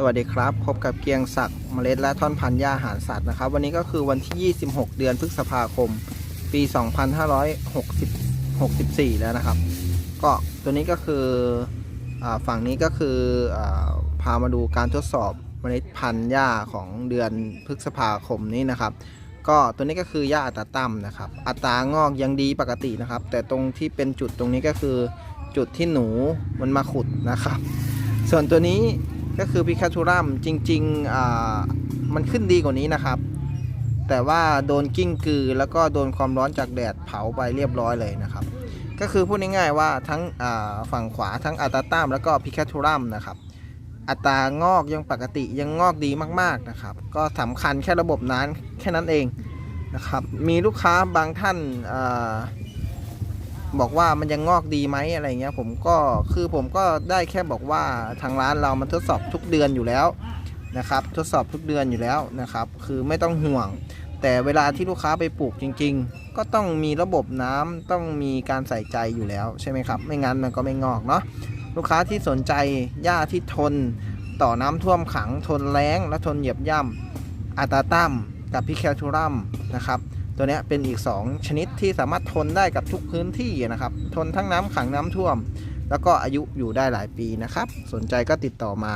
สวัสดีครับ พบกับเกียงศักดิ์เมล็ดและท่อนพันธุ์หญ้าอาหารสัตว์นะครับ วันนี้ก็คือวันที่ 26 เดือนพฤษภาคม ปี 2564 แล้วนะครับ ก็ตัวนี้ก็คืออฝั่งนี้ก็คืออพามาดูการทดสอบเมล็ดพันธุ์หญ้าของเดือนพฤษภาคมนี้นะครับ ก็ตัวนี้ก็คือหญ้าอัตราต่ำนะครับ อัตรางอกยังดีปกตินะครับ แต่ตรงที่เป็นจุดตรงนี้ก็คือจุดที่หนูมันมาขุดนะครับ ส่วนตัวนี้ ก็คือพิคาทูรัมจริงๆอ่ามันขึ้นดีกว่านี้นะครับ แต่ว่าโดนกิ้งกือแล้วก็โดนความร้อนจากแดดเผาไปเรียบร้อยเลยนะครับ ก็คือพูดง่ายๆว่าทั้งฝั่งขวาทั้งอัตาตามแล้วก็พิคาทูรัมนะครับอัตรางอกยังปกติยังงอกดีมากๆนะครับ ก็สำคัญแค่ระบบน้ำแค่นั้นเองนะครับ มีลูกค้าบางท่านอ่า บอกว่ามันยังงอกดีไหมอะไรเงี้ยผมก็คือผมก็ได้แค่บอกว่าทางร้านเรามันทดสอบทุกเดือนอยู่แล้วนะครับ ทดสอบทุกเดือนอยู่แล้วนะครับ คือไม่ต้องห่วง แต่เวลาที่ลูกค้าไปปลูกจริง ๆ ก็ต้องมีระบบน้ำต้องมีการใส่ใจอยู่แล้วใช่ไหมครับ ไม่งั้นมันก็ไม่งอกเนาะลูกค้าที่สนใจหญ้าที่ทน ต่อน้ำท่วมขังทนแล้ง และทนเหยียบย่ำอัตาตัมกับพิแคลทูรัมนะครับ ตัวนี้เป็นอีก 2 ชนิดที่สามารถทนได้กับทุกพื้นที่นะครับ ทนทั้งน้ำขังน้ำท่วม แล้วก็อายุอยู่ได้หลายปีนะครับ สนใจก็ติดต่อมา